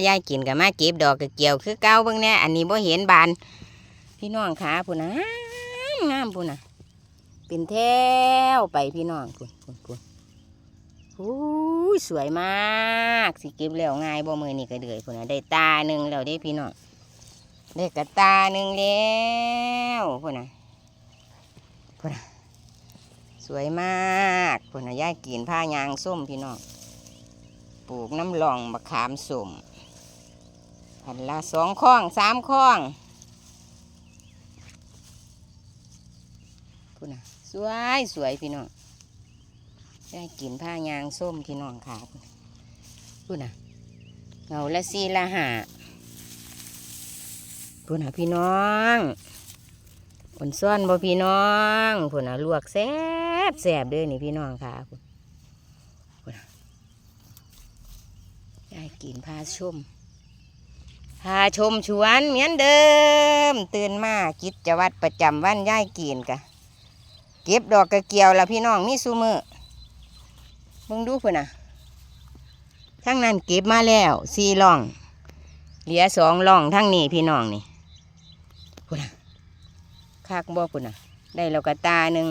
ายายกินกับมาเก็บดอกกระเกี่ยวคือเก้าเบิ่งแน่อันนี้บ่เห็นบาน พี่น้องขาพุ่นนะงามพุ่นนะเป็นแถวไปพี่น้องพุ่นพุ่นพุ่นอู้สวยมากสิเก็บแล้วง่ายบ่มือนี่ก็เดือยพุ่นนะได้ตาหนึ่งแล้วได้พี่น้องได้กระตาหนึ่งแล้วพุ่นนะพุ่นนะสวยมากพุ่นนะยายกินผ้ายางส้มพี่น้องปลูกน้ำหลองมะขามส้มันละสองข้องสามข้องพุ่นน่ะสวยสวยพี่น้องได้กินผ้ายางส้มพี่น้องขาพุ่นน่ะเงาละสีละหาพุ่นน่ะพี่น้องอุ่นซ่อนบ่พี่น้องพุ่นน่ะลวกแซ่บแซ่บเด้อนี่พี่น้องค่ะพุ่นพุ่นน่ะได้กินผ้าชม พาชมชวนเหมือนเดิม ตื่นมากิจวัตรประจำวันย่ายกินกะเก็บดอกกระเกียวละพี่น้องมีซูมือมึงดูเพื่อนน่ะทั้งนั้นเก็บมาแล้วสี่ล่อง เหลือสองล่องทั้งนี้พี่น้องนี่พุ่นน่ะคากบ่พุ่นน่ะได้แล้วกระตาหนึ่ง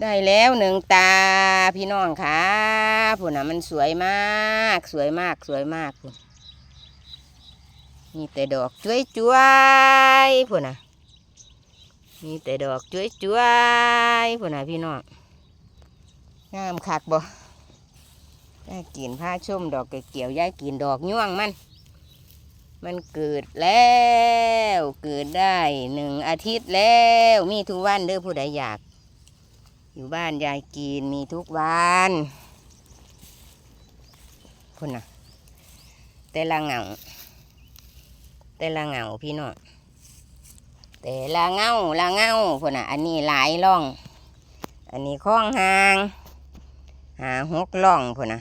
ได้แล้วหนึ่งตาพี่น้องค่ะพุ่นน่ะมันสวยมาก สวยมากสวยมากพุ่น มีแต่ดอกจ้วยจ้วยๆพุ่นน่ะมีแต่ดอกจ้วยจ้วยพุ่นน่ะพี่น้องงามคักบ่ยายกินผ้าชุ่มดอกเกี่ยวยายกินดอกย่วงมัน มันเกิดแล้ว เกิดได้หนึ่งอาทิตย์แล้ว มีทุกวันเด้อผู้ใดอยาก อยู่บ้านยายกินมีทุกวันพุ่นน่ะ แต่ละเหงา แต่ละเงาพี่น้องแต่ละเงาละเงาพุ่นน่ะ อันนี้หลายร่อง อันนี้ข้องหาง หาหกร่องพุ่นน่ะ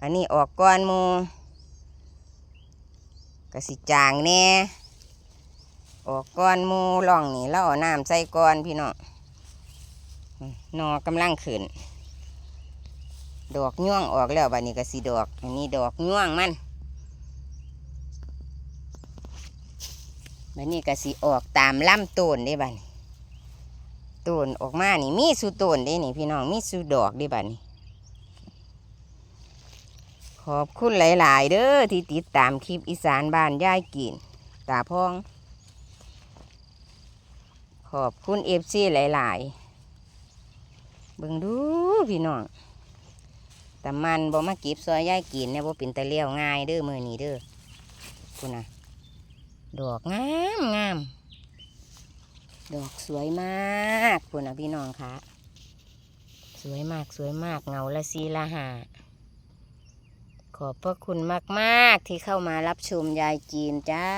อันนี้ออกก้อนมูกระสิจางแน่ออกก้อนมูร่องนี่เราเอาน้ำใส่ก้อนพี่น้องอืมหนอกำลังขึ้น ดอกย่วงออกแล้วบัดนี้ก็สิดอก อันนี้ดอกย่วงมัน บันนี้ก็สิออกตามลำต้นได้บัดนี้ต้นออกมานี่มีสูต้นได้นี่พี่น้องมีสูดอกได้บัดนี้ ขอบคุณหลาย ๆ เด้อที่ติดตามคลิปอีสานบ้านย่ายกินตาพอง ขอบคุณเอฟซีหลาย ๆ เบิ่งดูพี่น้องแต่มันบ่มาเก็บซอยย่ายกินเนี่ยบ่เป็นตะเลี้ยวง่ายเด้อมือนี้เด้อคุณน่ะ ดอกงามงาม ดอกสวยมากคุณนะพี่น้องคะสวยมากสวยมากเงาละสีละหาขอบพระคุณมาก ๆ ที่เข้ามารับชมยายจีนจ้า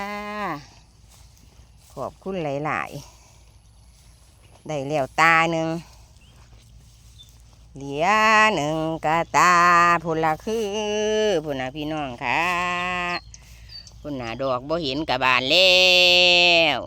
ขอบคุณหลาย ๆ ได้แล้วตาหนึ่งเหลียหนึ่งกะตาพุนละคือพุนนะพี่น้องค่ะ พุ่นน่ะดอกบ่เห็นกับบานแล้ว